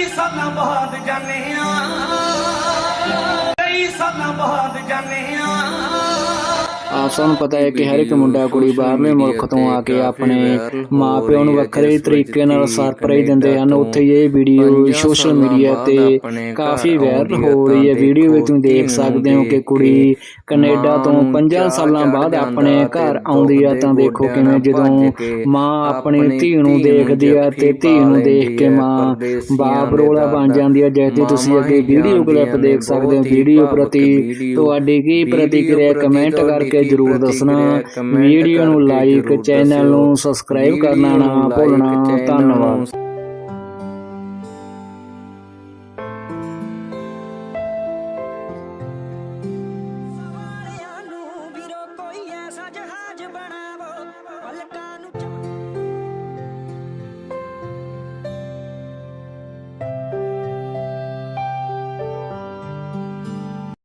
ਕਈ ਸਾਲਾਂ ਬਾਅਦ ਜਾਣੇ ਆ। ਕਈ ਸਾਲਾਂ ਬਾਅਦ ਜਾਣੇ ਆ। ਆਪ ਸਭ ਨੂੰ ਪਤਾ ਹੈ ਕਿ ਹਰ ਇੱਕ ਮੁੰਡਾ ਕੁੜੀ ਬਾਹਰਲੇ ਮੁਲਕ ਤੋਂ ਆ ਕੇ ਆਪਣੇ ਮਾਪਿਆਂ ਨੂੰ ਵੱਖਰੇ ਤਰੀਕੇ ਨਾਲ ਸਰਪ੍ਰਾਈਜ਼ ਦਿੰਦੇ ਹਨ। ਉੱਥੇ ਇਹ ਵੀਡੀਓ ਸੋਸ਼ਲ ਮੀਡੀਆ ਤੇ ਕਾਫੀ ਵਾਇਰਲ ਹੋ ਰਹੀ ਹੈ। ਵੀਡੀਓ ਵਿੱਚ ਤੁਸੀਂ ਦੇਖ ਸਕਦੇ ਹੋ ਕਿ ਕੁੜੀ ਕੈਨੇਡਾ ਤੋਂ 5 ਸਾਲਾਂ ਬਾਅਦ ਆਪਣੇ ਘਰ ਆਉਂਦੀ ਆ ਤਾਂ ਦੇਖੋ ਕਿਵੇਂ ਜਦੋਂ ਮਾਂ ਆਪਣੀ ਧੀ ਨੂੰ ਦੇਖਦੀ ਆ ਤੇ ਧੀ ਨੂੰ ਦੇਖ ਕੇ ਮਾਂ ਬਾਪ ਰੋਲਾ ਬਣ ਜਾਂਦੀ ਆ। ਜੈਸੇ ਤੁਸੀਂ ਅੱਗੇ ਵੀਡੀਓ ਕਲਿੱਪ ਦੇਖ ਸਕਦੇ ਹੋ। ਵੀਡੀਓ ਪ੍ਰਤੀ ਤੁਹਾਡੀ ਕੀ ਪ੍ਰਤੀਕਿਰਿਆ ਕਮੈਂਟ ਕਰਕੇ ਜਰੂਰ ਦੱਸਣਾ। ਵੀਡੀਓ ਨੂੰ ਲਾਈਕ ਚੈਨਲ ਨੂੰ ਸਬਸਕ੍ਰਾਈਬ ਕਰਨਾ ਨਾ ਭੁੱਲਣਾ। ਧੰਨਵਾਦ।